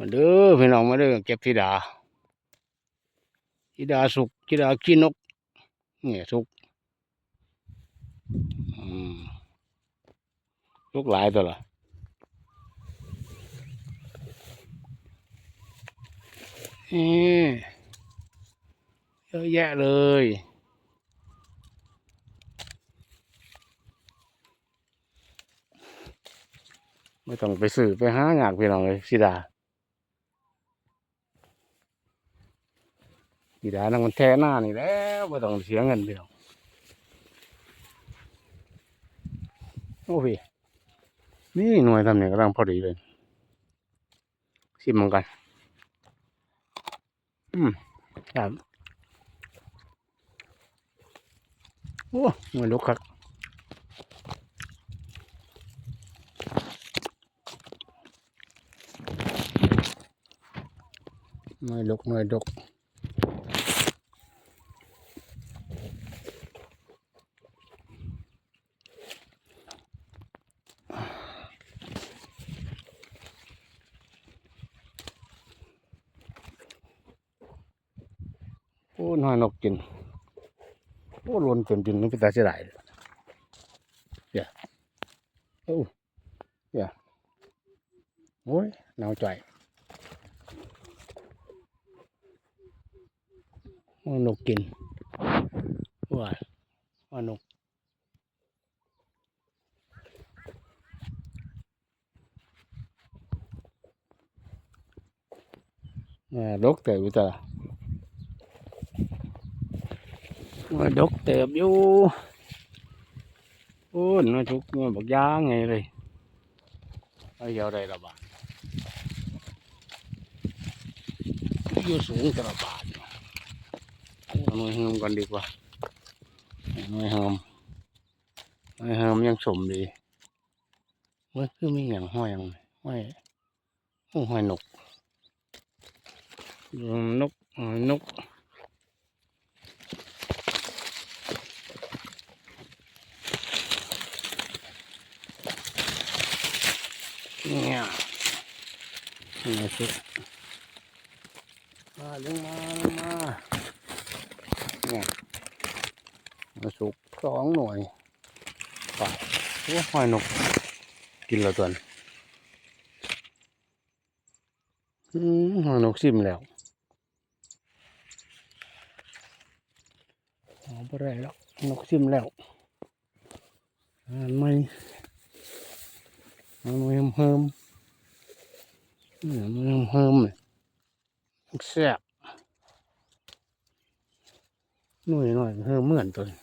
มาเด้อพี่น้องมาเด้อเก็บธิดาธิดาสุกธิดาขี้นกเนี่ยสุกสุกหลายตัวละเยอะแยะเลยไม่ต้องไปซื้อไปหาอยากพี่น้องเลยสิดา สิดานั่งมันแท้หน้านี่แล้วไม่ต้องเสียเงินพี่น้องโอ้พี่นี่หน่วยทำเนี่ยกำลังพอดีเลยชิมมันกัน อืมครับโอ้หน่วยลุกครับหน่วยดกหน่วยดก โอ้น่อยนกกิน โอ้ลนเต็มดินนี่เป็นตาเสียดายเลยเดี๋ยโอ้เดี๋ยโอ้ยหนาวใจว่านกกินว่าว่านกอ่ดกเติบอยู่ตา ว่าดกเติบอยู่โอ้น่าทุกมันบักยางไงเลยเอาเยอะได้ละบาทอยู่สูงจะละบาทเอาหน่อยเฮิมก่อนดีกว่าหน่อยเฮิมหน่อยเฮิมยังสมดีเมื่อคือมีอย่างห้อยอย่างห้อยห้อยนกนกนกเนี่ย นี่สุดมาลงมาลงมาเนี่ยมาสุกสองหน่วยป่าโอ้หอยนก กินแล้วตัวนี้หอยนกซิมแล้วเอาไปได้แล้วนกซิมแล้วอ่านไมอ่านไหมเฮิมๆเนี่ย มันเพิ่มแซ่บหน่วยหน่อยเพิ่มเหมือนตัวนี้